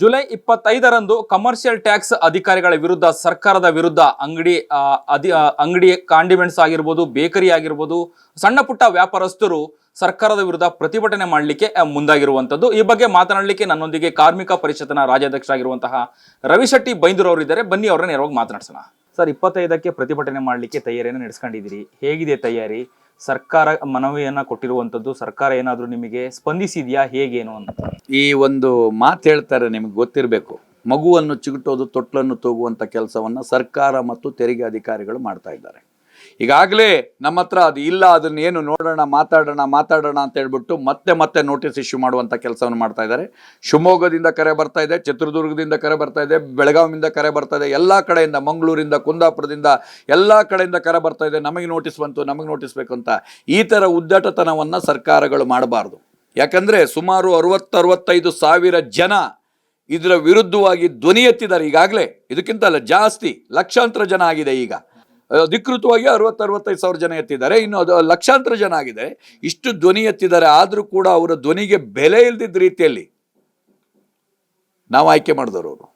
July ಇಪ್ಪತ್ತೈದರಂದು commercial tax ಅಧಿಕಾರಿಗಳ ವಿರುದ್ಧ ಸರ್ಕಾರದ ವಿರುದ್ಧ ಅಂಗಡಿ ಅಧಿ ಅಂಗಡಿ ಕಾಂಡಿಮೆಂಟ್ಸ್ ಆಗಿರ್ಬೋದು, ಬೇಕರಿ ಆಗಿರ್ಬೋದು, ಸಣ್ಣ ಪುಟ್ಟ ವ್ಯಾಪಾರಸ್ಥರು ಸರ್ಕಾರದ ವಿರುದ್ಧ ಪ್ರತಿಭಟನೆ ಮಾಡಲಿಕ್ಕೆ ಮುಂದಾಗಿರುವಂಥದ್ದು. ಈ ಬಗ್ಗೆ ಮಾತನಾಡಲಿಕ್ಕೆ ನನ್ನೊಂದಿಗೆ ಕಾರ್ಮಿಕ ಪರಿಷತ್ನ ರಾಜ್ಯಾಧ್ಯಕ್ಷ ಆಗಿರುವಂತಹ ರವಿಶೆಟ್ಟಿ ಬೈಂದೂರವರು ಇದ್ದಾರೆ ಬನ್ನಿ, ಅವರನ್ನ ನೇರವಾಗಿ ಮಾತನಾಡ್ಸೋಣ. ಸರ್, ಇಪ್ಪತ್ತೈದಕ್ಕೆ ಪ್ರತಿಭಟನೆ ಮಾಡಲಿಕ್ಕೆ ತಯಾರಿಯನ್ನು ನಡೆಸ್ಕೊಂಡಿದ್ದೀರಿ. ಹೇಗಿದೆ ತಯಾರಿ? ಸರ್ಕಾರ ಮನವಿಯನ್ನ ಕೊಟ್ಟಿರುವಂತದ್ದು ಸರ್ಕಾರ ಏನಾದರೂ ನಿಮಗೆ ಸ್ಪಂದಿಸಿದೆಯಾ, ಹೇಗೇನು ಅಂತ? ಈ ಒಂದು ಮಾತು ಹೇಳ್ತಾರೆ, ನಿಮಗೆ ಗೊತ್ತಿರಬೇಕು. ಮಗುವನ್ನು ಚಿಗುಟೋದು, ತೊಟ್ಲನ್ನು ತೂಗುವಂಥ ಕೆಲಸವನ್ನು ಸರ್ಕಾರ ಮತ್ತು ತೆರಿಗೆ ಅಧಿಕಾರಿಗಳು ಮಾಡ್ತಾ ಇದ್ದಾರೆ. ಈಗಾಗಲೇ ನಮ್ಮ ಹತ್ರ ಅದು ಇಲ್ಲ, ಅದನ್ನ ಏನು ನೋಡೋಣ, ಮಾತಾಡೋಣ ಮಾತಾಡೋಣ ಅಂತ ಹೇಳ್ಬಿಟ್ಟು ಮತ್ತೆ ಮತ್ತೆ ನೋಟಿಸ್ ಇಶ್ಯೂ ಮಾಡುವಂಥ ಕೆಲಸವನ್ನು ಮಾಡ್ತಾ ಇದ್ದಾರೆ. ಶಿವಮೊಗ್ಗದಿಂದ ಕರೆ ಬರ್ತಾ ಇದೆ, ಚಿತ್ರದುರ್ಗದಿಂದ ಕರೆ ಬರ್ತಾ ಇದೆ, ಬೆಳಗಾವಿಯಿಂದ ಕರೆ ಬರ್ತಾ ಇದೆ, ಎಲ್ಲ ಕಡೆಯಿಂದ, ಮಂಗಳೂರಿಂದ, ಕುಂದಾಪುರದಿಂದ ಎಲ್ಲ ಕಡೆಯಿಂದ ಕರೆ ಬರ್ತಾ ಇದೆ. ನಮಗೆ ನೋಟಿಸ್ ಬಂತು, ನಮಗೆ ನೋಟಿಸ್ ಬೇಕು ಅಂತ ಈ ಥರ ಉದ್ದಟತನವನ್ನು ಸರ್ಕಾರಗಳು ಮಾಡಬಾರ್ದು. ಯಾಕಂದರೆ ಸುಮಾರು ಅರವತ್ತು ಅರವತ್ತೈದು ಸಾವಿರ ಜನ ಇದರ ವಿರುದ್ಧವಾಗಿ ಧ್ವನಿ ಎತ್ತಿದ್ದಾರೆ ಈಗಾಗಲೇ. ಇದಕ್ಕಿಂತ ಅಲ್ಲ, ಜಾಸ್ತಿ, ಲಕ್ಷಾಂತರ ಜನ ಆಗಿದೆ ಈಗ. ಅಧಿಕೃತವಾಗಿ ಅರವತ್ತು ಅರವತ್ತೈದು ಸಾವಿರ ಜನ ಎತ್ತಿದ್ದಾರೆ. ಇನ್ನು ಅದು ಲಕ್ಷಾಂತರ ಜನ ಆಗಿದೆ. ಇಷ್ಟು ಧ್ವನಿ ಎತ್ತಿದ್ದಾರೆ. ಆದರೂ ಕೂಡ ಅವರ ಧ್ವನಿಗೆ ಬೆಲೆ ಇಲ್ದಿದ್ದ ರೀತಿಯಲ್ಲಿ ನಾವು ಆಯ್ಕೆ ಮಾಡಿದವರು ಅವರು.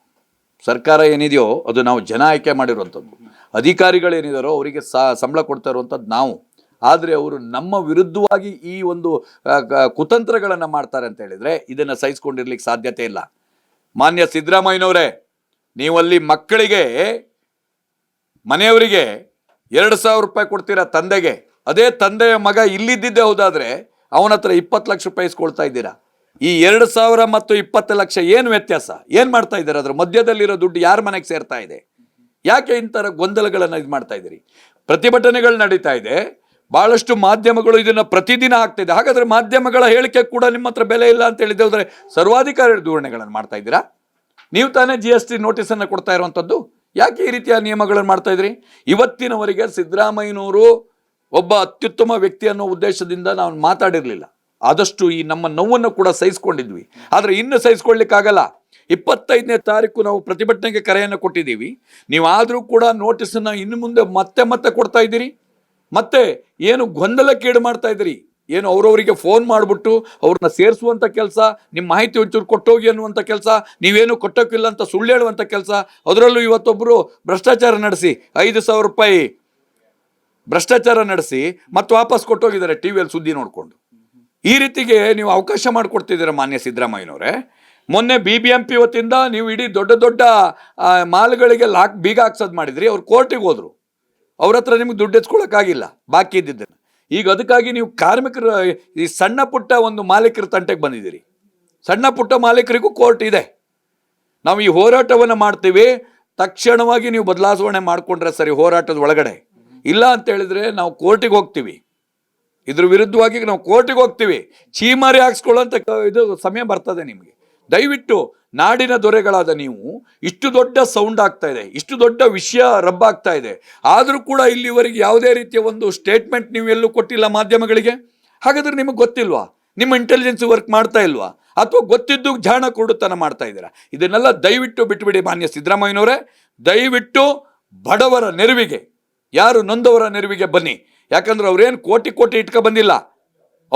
ಸರ್ಕಾರ ಏನಿದೆಯೋ ಅದು ನಾವು ಜನ ಆಯ್ಕೆ ಮಾಡಿರುವಂಥದ್ದು. ಅಧಿಕಾರಿಗಳೇನಿದಾರೋ ಅವರಿಗೆ ಸಂಬಳ ಕೊಡ್ತಾ ಇರುವಂಥದ್ದು ನಾವು. ಆದರೆ ಅವರು ನಮ್ಮ ವಿರುದ್ಧವಾಗಿ ಈ ಒಂದು ಕುತಂತ್ರಗಳನ್ನು ಮಾಡ್ತಾರೆ ಅಂತ ಹೇಳಿದರೆ ಇದನ್ನು ಸಹಿಸ್ಕೊಂಡಿರ್ಲಿಕ್ಕೆ ಸಾಧ್ಯತೆ ಇಲ್ಲ. ಮಾನ್ಯ ಸಿದ್ದರಾಮಯ್ಯನವರೇ, ನೀವಲ್ಲಿ ಮಕ್ಕಳಿಗೆ ಮನೆಯವರಿಗೆ ಎರಡು ಸಾವಿರ ರೂಪಾಯಿ ಕೊಡ್ತೀರಾ ತಂದೆಗೆ? ಅದೇ ತಂದೆಯ ಮಗ ಇಲ್ಲಿದ್ದಿದ್ದೇ ಹೋದಾದರೆ ಅವನ ಹತ್ರ ಇಪ್ಪತ್ತು ಲಕ್ಷ ರೂಪಾಯಿ ಇಸ್ಕೊಳ್ತಾ ಇದ್ದೀರಾ? ಈ ಎರಡು ಸಾವಿರ ಮತ್ತು ಇಪ್ಪತ್ತು ಲಕ್ಷ ಏನು ವ್ಯತ್ಯಾಸ? ಏನು ಮಾಡ್ತಾ ಇದ್ದಾರೆ ಅದರ ಮಧ್ಯದಲ್ಲಿರೋ ದುಡ್ಡು ಯಾರ ಮನೆಗೆ ಸೇರ್ತಾ ಇದೆ? ಯಾಕೆ ಇಂಥರ ಗೊಂದಲಗಳನ್ನು ಇದು ಮಾಡ್ತಾ ಇದ್ದೀರಿ? ಪ್ರತಿಭಟನೆಗಳು ನಡೀತಾ ಇದೆ. ಭಾಳಷ್ಟು ಮಾಧ್ಯಮಗಳು ಇದನ್ನು ಪ್ರತಿದಿನ ಆಗ್ತಾ ಇದೆ. ಹಾಗಾದರೆ ಮಾಧ್ಯಮಗಳ ಹೇಳಿಕೆ ಕೂಡ ನಿಮ್ಮ ಹತ್ರ ಬೆಲೆ ಇಲ್ಲ ಅಂತ ಹೇಳಿದೆ ಹೋದರೆ ಸರ್ವಾಧಿಕಾರಿ ಧೋರಣೆಗಳನ್ನು ಮಾಡ್ತಾ ಇದ್ದೀರಾ? ನೀವು ತಾನೇ ಜಿ ಎಸ್ ಟಿ ನೋಟಿಸನ್ನು ಕೊಡ್ತಾ ಇರುವಂಥದ್ದು ಯಾಕೆ ಈ ರೀತಿಯ ನಿಯಮಗಳನ್ನು ಮಾಡ್ತಾ ಇದ್ರಿ? ಇವತ್ತಿನವರೆಗೆ ಸಿದ್ದರಾಮಯ್ಯನವರು ಒಬ್ಬ ಅತ್ಯುತ್ತಮ ವ್ಯಕ್ತಿ ಅನ್ನೋ ಉದ್ದೇಶದಿಂದ ನಾವು ಮಾತಾಡಿರಲಿಲ್ಲ. ಆದಷ್ಟು ಈ ನಮ್ಮ ನೋವನ್ನು ಕೂಡ ಸಹಿಸ್ಕೊಂಡಿದ್ವಿ. ಆದರೆ ಇನ್ನು ಸಹಿಸ್ಕೊಳ್ಳಿಕ್ಕಾಗಲ್ಲ ಇಪ್ಪತ್ತೈದನೇ ತಾರೀಕು ನಾವು ಪ್ರತಿಭಟನೆಗೆ ಕರೆಯನ್ನು ಕೊಟ್ಟಿದ್ದೀವಿ. ನೀವಾದರೂ ಕೂಡ ನೋಟಿಸನ್ನು ಇನ್ನು ಮುಂದೆ ಮತ್ತೆ ಮತ್ತೆ ಕೊಡ್ತಾ ಇದ್ದೀರಿ? ಮತ್ತೆ ಏನು ಗೊಂದಲಕ್ಕೀಡು ಮಾಡ್ತಾ ಇದ್ದೀರಿ? ಏನು ಅವರವರಿಗೆ ಫೋನ್ ಮಾಡಿಬಿಟ್ಟು ಅವ್ರನ್ನ ಸೇರಿಸುವಂಥ ಕೆಲಸ ನಿಮ್ಮ ಮಾಹಿತಿ ಒಂಚೂರು ಕೊಟ್ಟೋಗಿ ಅನ್ನುವಂಥ ಕೆಲಸ, ನೀವೇನು ಕೊಟ್ಟೋಕ್ಕಿಲ್ಲ ಅಂತ ಸುಳ್ಳು ಹೇಳುವಂಥ ಕೆಲಸ, ಅದರಲ್ಲೂ ಇವತ್ತೊಬ್ಬರು ಭ್ರಷ್ಟಾಚಾರ ನಡೆಸಿ ಐದು ಸಾವಿರ ರೂಪಾಯಿ ಭ್ರಷ್ಟಾಚಾರ ನಡೆಸಿ ಮತ್ತೆ ವಾಪಸ್ ಕೊಟ್ಟೋಗಿದ್ದಾರೆ ಟಿ ವಿಯಲ್ಲಿ ಸುದ್ದಿ ನೋಡಿಕೊಂಡು. ಈ ರೀತಿಗೆ ನೀವು ಅವಕಾಶ ಮಾಡಿಕೊಡ್ತಿದ್ದೀರಾ ಮಾನ್ಯ ಸಿದ್ದರಾಮಯ್ಯನವರೇ. ಮೊನ್ನೆ ಬಿ ಬಿ ಎಂ ಪಿ ವತಿಯಿಂದ ನೀವು ಇಡೀ ದೊಡ್ಡ ದೊಡ್ಡ ಮಾಲ್ಗಳಿಗೆ ಲಾಕ್, ಬೀಗ ಹಾಕ್ಸೋದು ಮಾಡಿದ್ರಿ, ಅವ್ರು ಕೋರ್ಟಿಗೆ ಹೋದರು. ಅವ್ರ ಹತ್ರ ನಿಮ್ಗೆ ದುಡ್ಡು ಎತ್ಕೊಳ್ಳೋಕ್ಕಾಗಿಲ್ಲ ಬಾಕಿ ಇದ್ದಿದ್ದನ್ನು. ಈಗ ಅದಕ್ಕಾಗಿ ನೀವು ಕಾರ್ಮಿಕರ, ಈ ಸಣ್ಣ ಪುಟ್ಟ ಒಂದು ಮಾಲೀಕರ ತಂಟೆಗೆ ಬಂದಿದ್ದೀರಿ. ಸಣ್ಣ ಪುಟ್ಟ ಮಾಲೀಕರಿಗೂ ಕೋರ್ಟ್ ಇದೆ. ನಾವು ಈ ಹೋರಾಟವನ್ನು ಮಾಡ್ತೀವಿ. ತಕ್ಷಣವಾಗಿ ನೀವು ಬದಲಾವಣೆ ಮಾಡಿಕೊಂಡ್ರೆ ಸರಿ, ಹೋರಾಟದ ಒಳಗಡೆ. ಇಲ್ಲ ಅಂತ ಹೇಳಿದ್ರೆ ನಾವು ಕೋರ್ಟಿಗೆ ಹೋಗ್ತೀವಿ. ಇದ್ರ ವಿರುದ್ಧವಾಗಿ ನಾವು ಕೋರ್ಟಿಗೆ ಹೋಗ್ತೀವಿ. ಚೀಮಾರಿ ಹಾಕ್ಸ್ಕೊಳ್ಳೋಂಥ ಕ- ಇದು ಸಮಯ ಬರ್ತದೆ ನಿಮಗೆ. ದಯವಿಟ್ಟು ನಾಡಿನ ದೊರೆಗಳಾದ ನೀವು ಇಷ್ಟು ದೊಡ್ಡ ಸೌಂಡ್ ಆಗ್ತಾ ಇದೆ, ಇಷ್ಟು ದೊಡ್ಡ ವಿಷಯ ರಬ್ಬಾಗ್ತಾ ಇದೆ. ಆದರೂ ಕೂಡ ಇಲ್ಲಿವರೆಗೆ ಯಾವುದೇ ರೀತಿಯ ಒಂದು ಸ್ಟೇಟ್ಮೆಂಟ್ ನೀವು ಎಲ್ಲೂ ಕೊಟ್ಟಿಲ್ಲ ಮಾಧ್ಯಮಗಳಿಗೆ? ಹಾಗಾದ್ರೆ ನಿಮಗೆ ಗೊತ್ತಿಲ್ವಾ? ನಿಮ್ಮ ಇಂಟೆಲಿಜೆನ್ಸ್ ವರ್ಕ್ ಮಾಡ್ತಾ ಇಲ್ವಾ? ಅಥವಾ ಗೊತ್ತಿದ್ದು ಜಾಣ ಕೊಡುತನ ಮಾಡ್ತಾ ಇದ್ದೀರಾ? ಇದನ್ನೆಲ್ಲ ದಯವಿಟ್ಟು ಬಿಟ್ಟುಬಿಡಿ ಮಾನ್ಯ ಸಿದ್ದರಾಮಯ್ಯನವರೇ. ದಯವಿಟ್ಟು ಬಡವರ ನೆರವಿಗೆ, ಯಾರು ನೊಂದವರ ನೆರವಿಗೆ ಬನ್ನಿ. ಯಾಕಂದ್ರೆ ಅವ್ರೇನು ಕೋಟಿ ಕೋಟಿ ಇಟ್ಕೊ ಬಂದಿಲ್ಲ.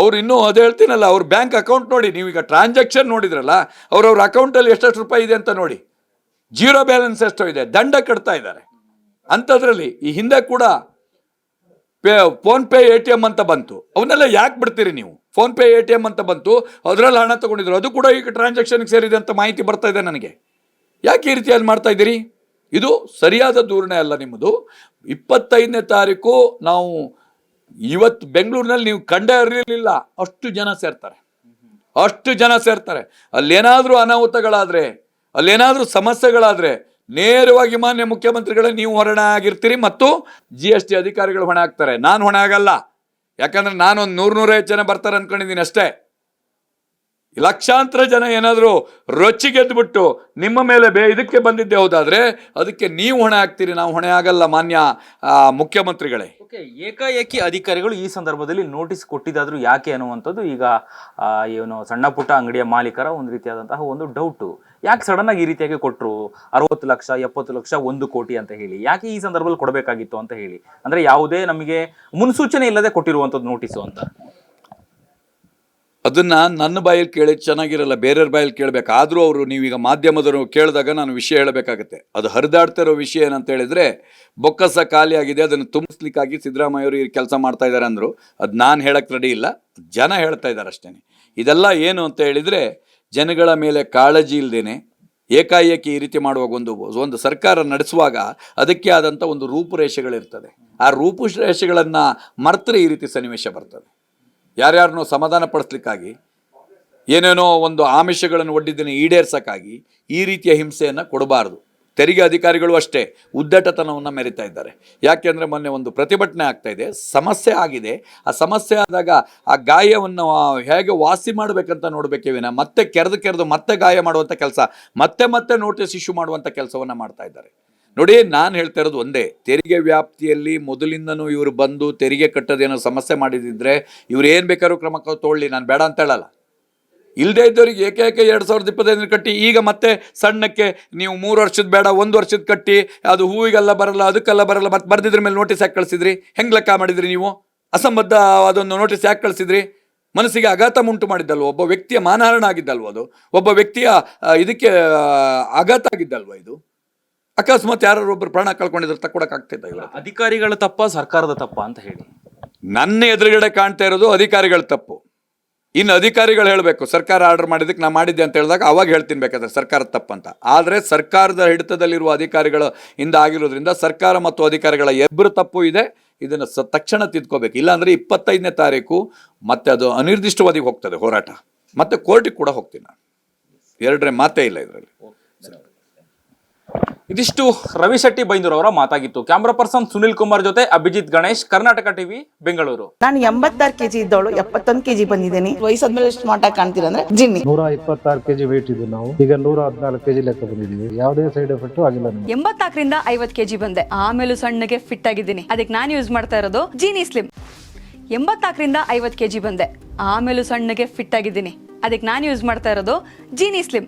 ಅವ್ರು ಇನ್ನೂ ಅದು ಹೇಳ್ತೀನಲ್ಲ, ಅವ್ರ ಬ್ಯಾಂಕ್ ಅಕೌಂಟ್ ನೋಡಿ, ನೀವೀಗ ಟ್ರಾನ್ಸಾಕ್ಷನ್ ನೋಡಿದ್ರಲ್ಲ ಅವ್ರವ್ರ ಅಕೌಂಟಲ್ಲಿ ಎಷ್ಟೆಷ್ಟು ರೂಪಾಯಿ ಇದೆ ಅಂತ ನೋಡಿ. ಜೀರೋ ಬ್ಯಾಲೆನ್ಸ್ ಎಷ್ಟೋ ಇದೆ ದಂಡ ಕಟ್ತಾ ಇದ್ದಾರೆ. ಅಂಥದ್ರಲ್ಲಿ ಈ ಹಿಂದೆ ಕೂಡ pay PhonePe A T M ಅಂತ ಬಂತು. ಅವನ್ನೆಲ್ಲ ಯಾಕೆ ಬಿಡ್ತೀರಿ ನೀವು? PhonePe A T M ಅಂತ ಬಂತು. ಅದರಲ್ಲಿ ಹಣ ತೊಗೊಂಡಿದ್ರು. ಅದು ಕೂಡ ಈಗ ಟ್ರಾನ್ಸಾಕ್ಷನ್ಗೆ ಸೇರಿದೆ ಅಂತ ಮಾಹಿತಿ ಬರ್ತಾ ಇದೆ ನನಗೆ. ಯಾಕೆ ಈ ರೀತಿಯಾಗಿ ಮಾಡ್ತಾ ಇದ್ದೀರಿ? ಇದು ಸರಿಯಾದ ಧೋರಣೆ ಅಲ್ಲ ನಿಮ್ಮದು. ಇಪ್ಪತ್ತೈದನೇ ತಾರೀಕು ನಾವು ಇವತ್ತು ಬೆಂಗಳೂರಿನಲ್ಲಿ ನೀವು ಕಂಡೇ ಇರಲಿಲ್ಲ ಅಷ್ಟು ಜನ ಸೇರ್ತಾರೆ. ಅಷ್ಟು ಜನ ಸೇರ್ತಾರೆ. ಅಲ್ಲೇನಾದರೂ ಅನಾಹುತಗಳಾದರೆ, ಅಲ್ಲೇನಾದರೂ ಸಮಸ್ಯೆಗಳಾದರೆ ನೇರವಾಗಿ ಮಾನ್ಯ ಮುಖ್ಯಮಂತ್ರಿಗಳೇ ನೀವು ಹೊರಣ ಆಗಿರ್ತೀರಿ ಮತ್ತು ಜಿ ಎಸ್ ಟಿ ಅಧಿಕಾರಿಗಳು ಹೊಣೆ ಆಗ್ತಾರೆ. ನಾನು ಹೊಣೆ ಆಗಲ್ಲ. ಯಾಕಂದ್ರೆ ನಾನು ಒಂದು ನೂರು ನೂರೈವತ್ತು ಜನ ಬರ್ತಾರೆ ಅಂದ್ಕೊಂಡಿದ್ದೀನಿ ಅಷ್ಟೇ. ಲಕ್ಷಾಂತರ ಜನ ಏನಾದರೂ ರೊಚ್ಚಿಗೆದ್ದುಬಿಟ್ಟು ನಿಮ್ಮ ಮೇಲೆ ಬೇ ಇದಕ್ಕೆ ಬಂದಿದ್ದೆ ಹೌದಾದ್ರೆ ಅದಕ್ಕೆ ನೀವು ಹೊಣೆ ಆಗ್ತೀರಿ. ನಾವು ಹೊಣೆ ಆಗಲ್ಲ ಮಾನ್ಯ ಮುಖ್ಯಮಂತ್ರಿಗಳೇ. ಏಕಾಏಕಿ ಅಧಿಕಾರಿಗಳು ಈ ಸಂದರ್ಭದಲ್ಲಿ ನೋಟಿಸ್ ಕೊಟ್ಟಿದ್ದಾದ್ರೂ ಯಾಕೆ ಅನ್ನುವಂಥದ್ದು ಈಗ ಏನು ಸಣ್ಣ ಪುಟ್ಟ ಅಂಗಡಿಯ ಮಾಲೀಕರ ಒಂದು ರೀತಿಯಾದಂತಹ ಒಂದು ಡೌಟು. ಯಾಕೆ ಸಡನ್ ಆಗಿ ಈ ರೀತಿಯಾಗಿ ಕೊಟ್ಟರು ಅರವತ್ತು ಲಕ್ಷ, ಎಪ್ಪತ್ತು ಲಕ್ಷ, ಒಂದು ಕೋಟಿ ಅಂತ ಹೇಳಿ. ಯಾಕೆ ಈ ಸಂದರ್ಭದಲ್ಲಿ ಕೊಡಬೇಕಾಗಿತ್ತು ಅಂತ ಹೇಳಿ? ಅಂದ್ರೆ ಯಾವುದೇ ನಮಗೆ ಮುನ್ಸೂಚನೆ ಇಲ್ಲದೆ ಕೊಟ್ಟಿರುವಂಥದ್ದು ನೋಟಿಸು ಅಂತ. ಅದನ್ನ ನನ್ನ ಬಾಯಲ್ಲಿ ಕೇಳಿ ಚೆನ್ನಾಗಿರಲ್ಲ, ಬೇರೆಯವ್ರ ಬಾಯಲ್ಲಿ ಕೇಳಬೇಕು. ಆದರೂ ಅವರು ನೀವೀಗ ಮಾಧ್ಯಮದವರು ಕೇಳಿದಾಗ ನಾನು ವಿಷಯ ಹೇಳಬೇಕಾಗತ್ತೆ. ಅದು ಹರಿದಾಡ್ತಾ ಇರೋ ವಿಷಯ ಏನಂತ ಹೇಳಿದ್ರೆ, ಬೊಕ್ಕಸ ಖಾಲಿ ಆಗಿದೆ, ಅದನ್ನು ತುಂಬಿಸ್ಲಿಕ್ಕಾಗಿ ಸಿದ್ದರಾಮಯ್ಯವರು ಈ ಕೆಲಸ ಮಾಡ್ತಾ ಇದ್ದಾರೆ ಅಂದರು. ಅದು ನಾನು ಹೇಳಕ್ಕೆ ರೆಡಿ ಇಲ್ಲ, ಜನ ಹೇಳ್ತಾ ಇದ್ದಾರೆ ಅಷ್ಟೇ. ಇದೆಲ್ಲ ಏನು ಅಂತ ಹೇಳಿದರೆ, ಜನಗಳ ಮೇಲೆ ಕಾಳಜಿ ಇಲ್ಲದೇನೆ ಏಕಾಏಕಿ ಈ ರೀತಿ ಮಾಡುವಾಗ ಒಂದು ಒಂದು ಸರ್ಕಾರ ನಡೆಸುವಾಗ ಅದಕ್ಕೆ ಆದಂಥ ಒಂದು ರೂಪುರೇಷೆಗಳಿರ್ತದೆ. ಆ ರೂಪುರೇಷೆಗಳನ್ನು ಮರ್ತರೆ ಈ ರೀತಿ ಸನ್ನಿವೇಶ ಬರ್ತದೆ. ಯಾರ್ಯಾರನ್ನೋ ಸಮಾಧಾನ ಪಡಿಸ್ಲಿಕ್ಕಾಗಿ ಏನೇನೋ ಒಂದು ಆಮಿಷಗಳನ್ನು ಒಡ್ಡಿದ್ದನ್ನು ಈಡೇರ್ಸೋಕ್ಕಾಗಿ ಈ ರೀತಿಯ ಹಿಂಸೆಯನ್ನು ಕೊಡಬಾರದು. ತೆರಿಗೆ ಅಧಿಕಾರಿಗಳು ಅಷ್ಟೇ ಉದ್ದಟತನವನ್ನು ಮೆರಿತಾ ಇದ್ದಾರೆ. ಯಾಕೆಂದರೆ ಮೊನ್ನೆ ಒಂದು ಪ್ರತಿಭಟನೆ ಆಗ್ತಾ ಇದೆ, ಸಮಸ್ಯೆ ಆಗಿದೆ. ಆ ಸಮಸ್ಯೆ ಆದಾಗ ಆ ಗಾಯವನ್ನು ಹೇಗೆ ವಾಸಿ ಮಾಡಬೇಕಂತ ನೋಡಬೇಕೇ ವಿನ ಮತ್ತೆ ಕೆರೆದು ಕೆರೆದು ಮತ್ತೆ ಗಾಯ ಮಾಡುವಂಥ ಕೆಲಸ, ಮತ್ತೆ ಮತ್ತೆ ನೋಟಿಸ್ ಇಶ್ಯೂ ಮಾಡುವಂಥ ಕೆಲಸವನ್ನು ಮಾಡ್ತಾ ಇದ್ದಾರೆ. ನೋಡಿ, ನಾನು ಹೇಳ್ತಾ ಇರೋದು ಒಂದೇ. ತೆರಿಗೆ ವ್ಯಾಪ್ತಿಯಲ್ಲಿ ಮೊದಲಿಂದನೂ ಇವರು ಬಂದು ತೆರಿಗೆ ಕಟ್ಟೋದೇನೋ ಸಮಸ್ಯೆ ಮಾಡಿದಿದ್ರೆ ಇವ್ರು ಏನು ಬೇಕಾದ್ರೂ ಕ್ರಮ ತೊಗೊಳ್ಳಿ, ನಾನು ಬೇಡ ಅಂತ ಹೇಳಲ್ಲ. ಇಲ್ಲದೆ ಏಕೆ ಏಕೆ ಎರಡು ಸಾವಿರದ ಇಪ್ಪತ್ತೈದರ ಕಟ್ಟಿ, ಈಗ ಮತ್ತೆ ಸಣ್ಣಕ್ಕೆ ನೀವು ಮೂರು ವರ್ಷದ ಬೇಡ, ಒಂದು ವರ್ಷದ ಕಟ್ಟಿ, ಅದು ಹೂವಿಗೆಲ್ಲ ಬರಲ್ಲ, ಅದಕ್ಕೆಲ್ಲ ಬರಲ್ಲ ಮತ್ತೆ ಬರ್ದಿದ್ರ ಮೇಲೆ ನೋಟಿಸ್ ಯಾಕೆ ಕಳಿಸಿದ್ರಿ? ಹೆಂಗೆ ಲೆಕ್ಕ ಮಾಡಿದ್ರಿ ನೀವು? ಅಸಂಬದ್ಧ ಅದೊಂದು ನೋಟಿಸ್ ಯಾಕೆ ಕಳಿಸಿದ್ರಿ? ಮನಸ್ಸಿಗೆ ಆಘಾತ ಉಂಟು ಮಾಡಿದ್ದಲ್ವ? ಒಬ್ಬ ವ್ಯಕ್ತಿಯ ಮಾನಹರಣ ಆಗಿದ್ದಲ್ವ ಅದು? ಒಬ್ಬ ವ್ಯಕ್ತಿಯ ಇದಕ್ಕೆ ಆಘಾತ ಆಗಿದ್ದಲ್ವ ಇದು? ಅಕಸ್ಮಾತ್ ಯಾರು ಒಬ್ಬರು ಪ್ರಾಣ ಕಳ್ಕೊಂಡಿದ್ರೆ ತಕ್ಕೊಡಕ್ಕಾಗ್ತಿದ್ದ ಇವರು ಅಧಿಕಾರಿಗಳ ತಪ್ಪ ಸರ್ಕಾರದ ತಪ್ಪ ಅಂತ ಹೇಳಿ. ನನ್ನ ಎದುರುಗಡೆ ಕಾಣ್ತಾ ಇರೋದು ಅಧಿಕಾರಿಗಳ ತಪ್ಪು. ಇನ್ನು ಅಧಿಕಾರಿಗಳು ಹೇಳಬೇಕು ಸರ್ಕಾರ ಆರ್ಡರ್ ಮಾಡಿದ್ದಕ್ಕೆ ನಾ ಮಾಡಿದ್ದೆ ಅಂತ ಹೇಳಿದಾಗ ಅವಾಗ ಹೇಳ್ತೀನಿ ಬೇಕಾದ್ರೆ ಸರ್ಕಾರದ ತಪ್ಪಂತ ಆದರೆ ಸರ್ಕಾರದ ಹಿಡಿತದಲ್ಲಿರುವ ಅಧಿಕಾರಿಗಳ ಇಂದ ಆಗಿರೋದ್ರಿಂದ ಸರ್ಕಾರ ಮತ್ತು ಅಧಿಕಾರಿಗಳ ಇಬ್ಬರು ತಪ್ಪು ಇದೆ. ಇದನ್ನು ಸ ತಕ್ಷಣ ತಿದ್ಕೋಬೇಕು. ಇಲ್ಲಾಂದರೆ ಇಪ್ಪತ್ತೈದನೇ ತಾರೀಕು ಮತ್ತೆ ಅದು ಅನಿರ್ದಿಷ್ಟವಾದಿಗೆ ಹೋಗ್ತದೆ ಹೋರಾಟ. ಮತ್ತೆ ಕೋರ್ಟಿಗೆ ಕೂಡ ಹೋಗ್ತೀನಿ ನಾನು. ಎರಡನೇ ಮಾತೇ ಇಲ್ಲ ಇದರಲ್ಲಿ. ಇದಿಷ್ಟು ರವಿ ಶೆಟ್ಟಿ ಬೈಂದೂರವರ ಮಾತಾಗಿತ್ತು. ಕ್ಯಾಮ್ರಾ ಪರ್ಸನ್ ಸುನಿಲ್ ಕುಮಾರ್ ಜೊತೆ ಅಭಿಜಿತ್ ಗಣೇಶ್ ಕರ್ನಾಟಕ ಟಿವಿ ಬೆಂಗಳೂರು. ನಾನು ಎಂಬತ್ತಾರು ಕೆಜಿ ಇದ್ದವಳು ಎಪ್ಪತ್ತೊಂದು ಕೆಜಿ ಬಂದಿದ್ದೀನಿ. ವಯಸ್ಸಾದ್ಮೇಲೆ ಸ್ಮಾರ್ಟ್ ಆಗಿ ಕಾಣ್ತೀರ ಅಂದ್ರೆ ಜಿನ್ನಿ. ನೂರ ಇಪ್ಪತ್ತಾರು ಕೆಜಿ ವೇಟ್ ಇದ್ದು ನಾವು. ಈಗ ನೂರ ಹದಿನಾಲ್ಕು ಕೆಜಿ ಲೆಕ್ಕ ಬಂದಿದ್ದೀವಿ. ಯಾವುದೇ ಸೈಡ್ ಎಫೆಕ್ಟ್ ಆಗಿಲ್ಲ ನಮಗೆ. ಎಂಬತ್ನಾಲ್ಕರಿಂದ ಐವತ್ ಕೆಜಿ ಬಂದೆ. ಆಮೇಲೆ ಸಣ್ಣಗೆ ಫಿಟ್ ಆಗಿದ್ದೀನಿ. ಅದಕ್ಕೆ ನಾನು ಯೂಸ್ ಮಾಡ್ತಾ ಇರೋದು ಜೀನಿ ಸ್ಲಿಮ್ ಎಂಬತ್ನಾಲ್ಕರಿಂದ ಐವತ್ ಕೆಜಿ ಬಂದೆ. ಆಮೇಲೂ ಸಣ್ಣಗೆ ಫಿಟ್ ಆಗಿದ್ದೀನಿ. ಅದಕ್ಕೆ ನಾನು ಯೂಸ್ ಮಾಡ್ತಾ ಇರೋದು ಜೀನಿ ಸ್ಲಿಮ್